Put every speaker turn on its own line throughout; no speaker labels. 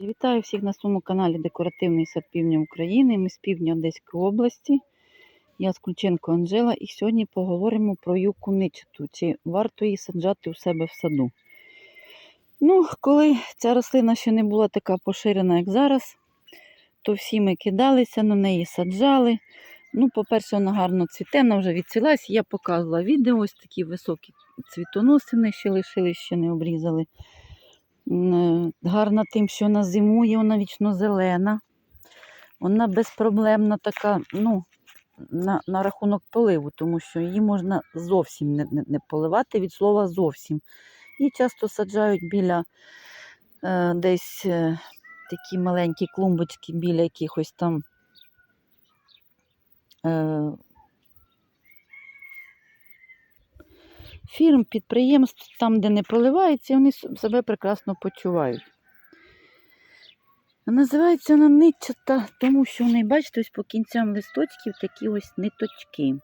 Вітаю всіх на своєму каналі Декоративний сад Півдня України. Ми з півдня Одеської області. Я Скульченко Анжела і сьогодні поговоримо про юку ничату, чи варто її саджати у себе в саду. Ну, коли ця рослина ще не була така поширена, як зараз, то всі ми кидалися на неї, саджали. Ну, по-перше, вона гарно цвіте, вона вже відцвілась. Я показувала відео, ось такі високі цвітоноси ще лишились, ще не обрізали. Е, Гарна тим, що вона зимує, вона вічно зелена. Вона безпроблемна така, ну, на, на рахунок поливу, тому що її можна зовсім не, не, не поливати від слова зовсім. Її часто саджають біля е, десь е, такі маленькі клумбочки біля якихось там е, фірм, підприємств, там, де не проливається, і вони себе прекрасно почувають. Називається вона нитчата, тому що в неї, бачите, ось по кінцям листочків такі ось ниточки.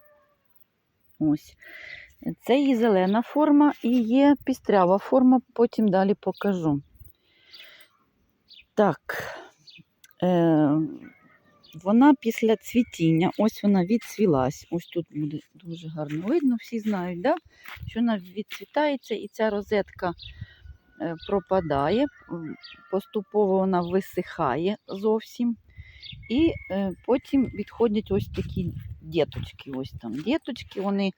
Ось. Це її зелена форма і є пістрява форма, потім далі покажу. Так, е, вона після цвітіння, ось вона відцвілась. Ось тут буде дуже гарно видно, всі знають, да? що вона відцвітається і ця розетка е, пропадає, поступово вона висихає зовсім. І е, потім відходять ось такі діточки. Ось там діточки, вони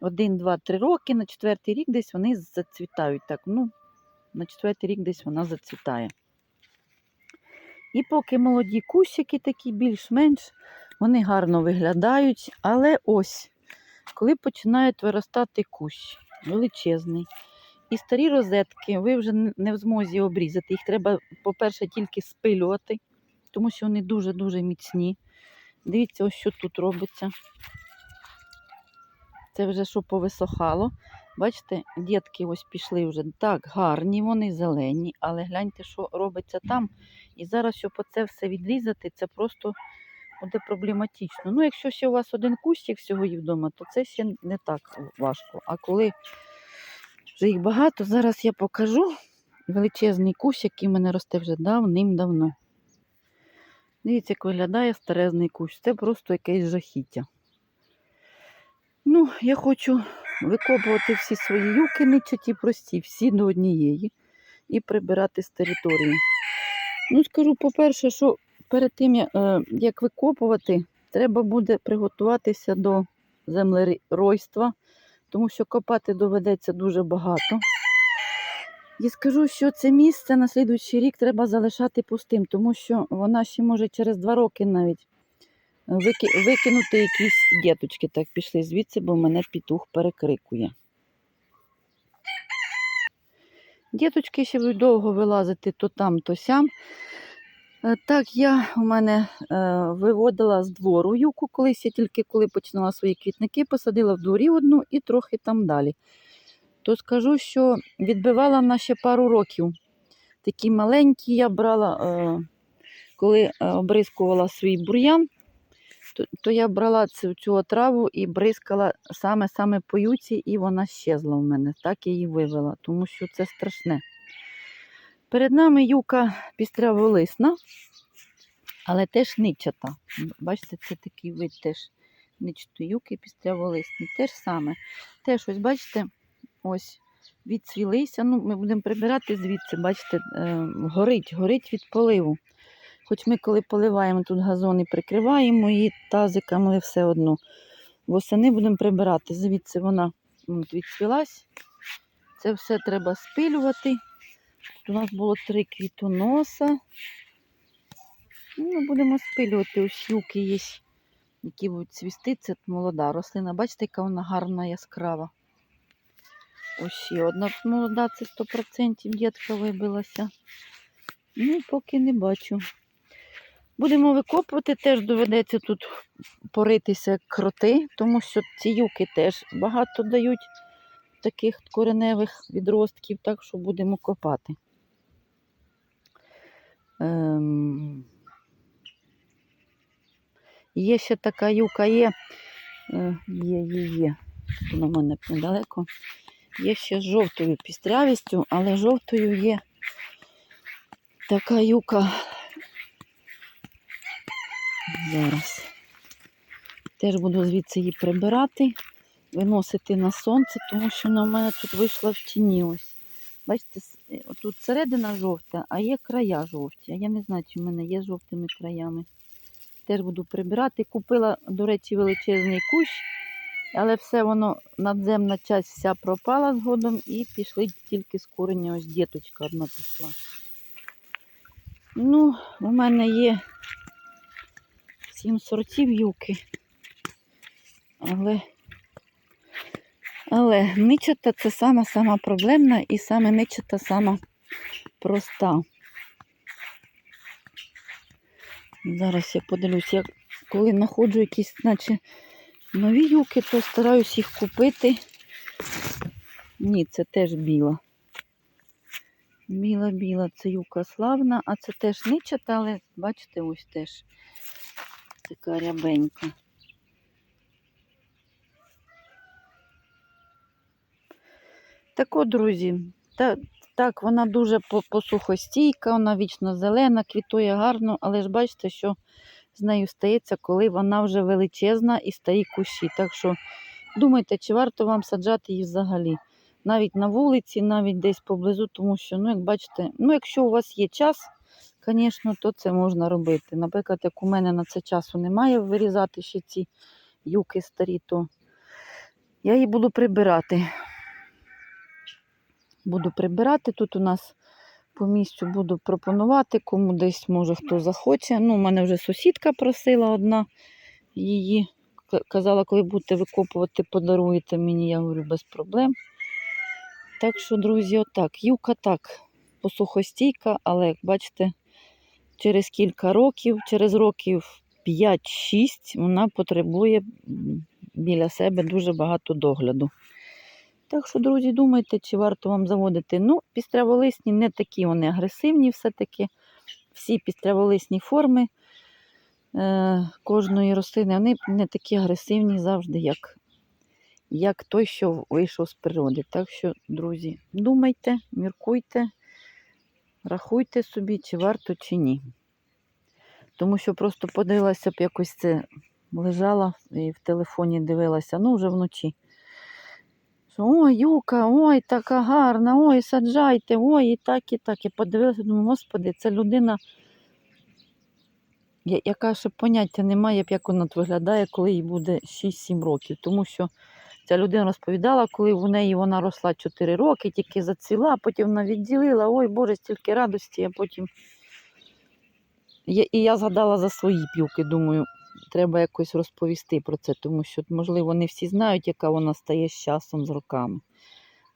один, два, три роки, на четвертий рік десь вони зацвітають. Так, ну, на четвертий рік десь вона зацвітає. І поки молоді кущики такі більш-менш, вони гарно виглядають, але ось, коли починають виростати кущ величезний, і старі розетки, ви вже не- в змозі обрізати. Їх треба, по-перше, тільки спилювати, тому що вони дуже-дуже міцні. Дивіться, ось що тут робиться. Це вже що повисохало. Бачите, дітки ось пішли вже так гарні, вони зелені, але гляньте, що робиться там. І зараз, щоб оце все відрізати, це просто буде проблематично. Ну, якщо ще у вас один кущик всього є вдома, то це ще не так важко. А коли вже їх багато, зараз я покажу величезний кущ, який в мене росте вже давним-давно. Дивіться, як виглядає старезний кущ. Це просто якесь жахіття. Ну, я хочу викопувати всі свої юки, нечаті прості, всі до однієї, і прибирати з території. Ну, скажу, по-перше, що перед тим, е, як викопувати, треба буде приготуватися до землеройства, тому що копати доведеться дуже багато. І скажу, що це місце на слідуючий рік треба залишати пустим, тому що вона ще може через два роки навіть викинути якісь діточки. Так, пішли звідси, бо мене петух перекрикує. Діточки ще будуть довго вилазити то там, то сям. Е, Так, я у мене е, виводила з двору юку колись, я тільки коли починала свої квітники, посадила в дворі одну і трохи там далі. То скажу, що відбивала вона ще пару років. Такі маленькі я брала, е, коли е, обрискувала свій бур'ян, то, я брала цю, цю отраву і бризкала саме-саме по юці, і вона щезла в мене. Так я її вивела, тому що це страшне. Перед нами юка пістряволисна, але теж ничата. Бачите, це такий вид теж ничатої юки пістряволисний. Те ж саме. Теж ось, бачите, ось відцвілися. Ну, ми будемо прибирати звідси, бачите, е, горить, горить від поливу. Хоч ми, коли поливаємо тут газони, прикриваємо її тазиками, але все одно. Восени будемо прибирати. Звідси вона от, відцвілась. Це все треба спилювати. Тут у нас було три квітоноса. Ну, ми будемо спилювати ось юки є, які будуть цвісти. Це молода рослина. Бачите, яка вона гарна, яскрава. Ось ще одна молода, це 100% дітка вибилася. Ну, поки не бачу. Будемо викопувати, теж доведеться тут поритися кроти, тому що ці юки теж багато дають таких кореневих відростків, так що будемо копати. Ем... Є ще така юка, є, е, є, є, є. Вона в мене недалеко. Є ще з жовтою пістрявістю, але жовтою є Така юка. Зараз. Теж буду звідси її прибирати, виносити на сонце, тому що вона в мене тут вийшла в тіні. Ось. Бачите, е, тут середина жовта, а є края жовті. Я не знаю, чи в мене є жовтими краями. Теж буду прибирати. Купила, до речі, величезний кущ, але все воно, надземна часть вся пропала згодом і пішли тільки з корення. Ось діточка одна пішла. Ну, у мене є сім сортів юки. Але, але ничата це сама сама проблемна і саме ничата сама проста. Зараз я подивлюсь, як коли знаходжу якісь, наче нові юки, то стараюсь їх купити. Ні, це теж біла. Біла-біла, це юка славна, а це теж ничата, але бачите, ось теж така рябенька. Так от, друзі, та, так, вона дуже посухостійка, вона вічно зелена, квітує гарно, але ж бачите, що з нею стається, коли вона вже величезна і стає кущі. Так що думайте, чи варто вам саджати її взагалі. Навіть на вулиці, навіть десь поблизу, тому що, ну, як бачите, ну, якщо у вас є час, звісно, то це можна робити. Наприклад, як у мене на це часу немає вирізати ще ці юки старі, то я її буду прибирати. Буду прибирати. Тут у нас по місцю буду пропонувати, кому десь, може, хто захоче. Ну, у мене вже сусідка просила одна її. Казала, коли будете викопувати, подаруєте мені, я говорю, без проблем. Так що, друзі, отак. Юка так, посухостійка, але, як бачите, через кілька років, через років 5-6 вона потребує біля себе дуже багато догляду. Так що, друзі, думайте, чи варто вам заводити. Ну, пістряволисні не такі вони агресивні, все-таки. Всі пістряволисні форми е, кожної рослини, вони не такі агресивні завжди, як, як той, що вийшов з природи. Так що, друзі, думайте, міркуйте, рахуйте собі, чи варто, чи ні. Тому що просто подивилася б якось це лежала і в телефоні дивилася, ну вже вночі. Що, ой, Юка, ой, така гарна, ой, саджайте, ой, і так, і так. Я подивилася, думаю, господи, це людина, яка ще поняття не має, як вона виглядає, коли їй буде 6-7 років. Тому що ця людина розповідала, коли в неї вона росла 4 роки, тільки зацвіла, потім вона відділила, ой, Боже, стільки радості, а потім. І я згадала за свої півки, думаю, треба якось розповісти про це, тому що, можливо, не всі знають, яка вона стає з часом, з роками.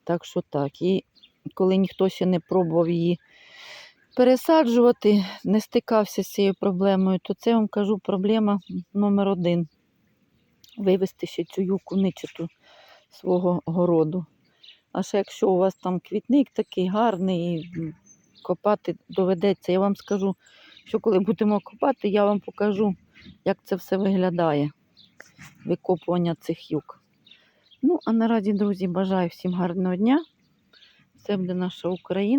Так що так. І коли ніхто ще не пробував її пересаджувати, не стикався з цією проблемою, то це я вам кажу проблема номер один. Вивести ще цю юку ничиту свого городу. А ще якщо у вас там квітник такий гарний, і копати доведеться, я вам скажу, що коли будемо копати, я вам покажу, як це все виглядає, викопування цих юк. Ну, а наразі, друзі, бажаю всім гарного дня. Це буде наша Україна.